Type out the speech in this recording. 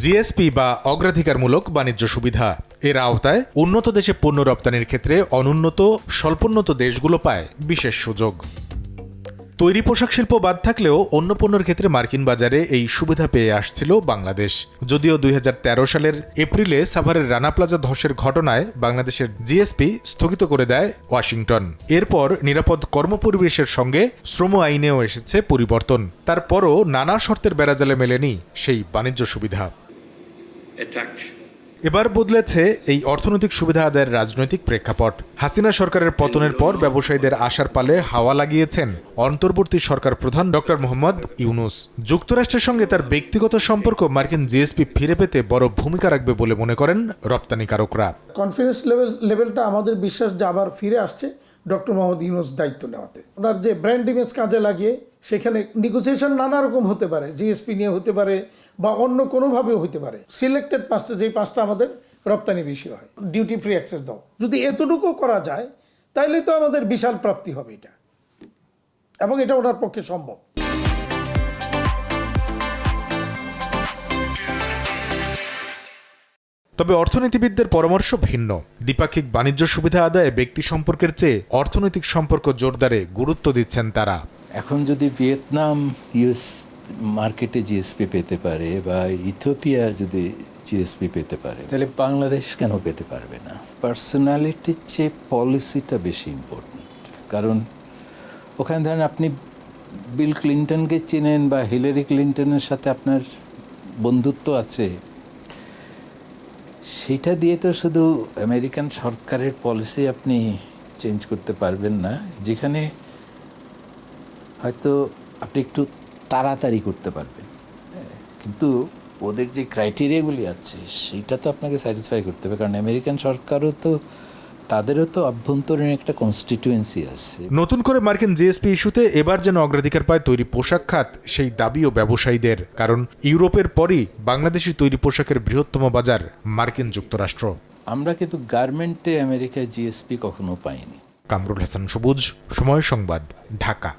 GSP বা অগ্রাধিকারমূলক বাণিজ্য সুবিধা। এর আওতায় উন্নত দেশে পণ্য রপ্তানির ক্ষেত্রে অনুন্নত, স্বল্পোন্নত দেশগুলো পায় বিশেষ সুযোগ। তৈরি পোশাক শিল্প বাদ থাকলেও অন্য পণ্যের ক্ষেত্রে মার্কিন বাজারে এই সুবিধা পেয়ে আসছিল বাংলাদেশ। যদিও দুই হাজার তেরো সালের এপ্রিলে সাভারের রানা প্লাজা ধসের ঘটনায় বাংলাদেশের জিএসপি স্থগিত করে দেয় ওয়াশিংটন। এরপর নিরাপদ কর্মপরিবেশের সঙ্গে শ্রম আইনেও এসেছে পরিবর্তন। তারপরও নানা শর্তের বেড়াজালে মেলেনি সেই বাণিজ্য সুবিধা. এবার বদলেছে এই অর্থনৈতিক সুবিধা আদায়ের রাজনৈতিক প্রেক্ষাপট। হাসিনা সরকারের পতনের পর ব্যবসায়ীদের আশার পালে হাওয়া লাগিয়েছেন অন্তর্বর্তী সরকার প্রধান ডক্টর মোহাম্মদ ইউনুস। যুক্তরাষ্ট্রের সঙ্গে তার ব্যক্তিগত সম্পর্ক মার্কিন জিএসপি ফিরে পেতে বড় ভূমিকা রাখবে বলে মনে করেন রপ্তানিকারকরা। কনফিডেন্স লেভেল লেভেলটা আমাদের বিশ্বাস যে আবার ফিরে আসছে ডক্টর মোহাম্মদ ইউনুস দায়িত্ব নেওয়াতে। ওনার যে ব্র্যান্ড ইমেজ কাজে লাগিয়ে সেখানে নেগোসিয়েশন নানা রকম হতে পারে জিএসপি নিয়ে হতে পারে বা অন্য কোনোভাবেও হতে পারে। সিলেক্টেড পাঁচটা, যেই পাঁচটা আমাদের রপ্তানি বেশি হয় ডিউটি ফ্রি অ্যাক্সেস দাও। যদি এতটুকু করা যায়, তাইলে তো আমাদের বিশাল প্রাপ্তি হবে এটা। এবং এটা ওনার পক্ষে সম্ভব। তবে অর্থনীতিবিদদের পরামর্শ ভিন্ন। দ্বিপাক্ষিক বাণিজ্য সুবিধা আদায়ে ব্যক্তি সম্পর্কের চেয়ে অর্থনৈতিক সম্পর্ক জোরদারে গুরুত্ব দিচ্ছেন তারা। এখন যদি ভিয়েতনাম ইউএস মার্কেটে জিএসপি পেতে পারে বা ইথিওপিয়া যদি জিএসপি পেতে পারে, তাহলে বাংলাদেশ কেন পেতে পারবে না? পার্সোনালিটির চেয়ে পলিসিটা বেশি ইম্পর্টেন্ট কারণ ওখানে ধরেন আপনি বিল ক্লিন্টনকে চেনেন বা হিলারি ক্লিন্টনের সাথে আপনার বন্ধুত্ব আছে, সেটা দিয়ে তো শুধু আমেরিকান সরকারের পলিসি আপনি চেঞ্জ করতে পারবেন না। যেখানে হয়তো আপনি একটু তাড়াতাড়ি করতে পারবেন। হ্যাঁ, কিন্তু ওদের যে ক্রাইটেরিয়াগুলি আছে সেইটা তো আপনাকে স্যাটিসফাই করতে হবে। কারণ আমেরিকান সরকারও তো তাদেরও তো অভ্যন্তরীণ একটা কনস্টিটিউয়েন্সি আছে। নতুন করে মার্কিন জিএসপি ইস্যুতে এবার যেন অগ্রাধিকার পায় তৈরি পোশাক খাত সেই দাবিও ব্যবসায়ীদের। কারণ ইউরোপের পরই বাংলাদেশি তৈরি পোশাকের বৃহত্তম বাজার মার্কিন যুক্তরাষ্ট্র। আমরা কিন্তু গার্মেন্টে আমেরিকায় জিএসপি কখনো পাইনি। কামরুল হাসান সবুজ সময় সংবাদ ঢাকা।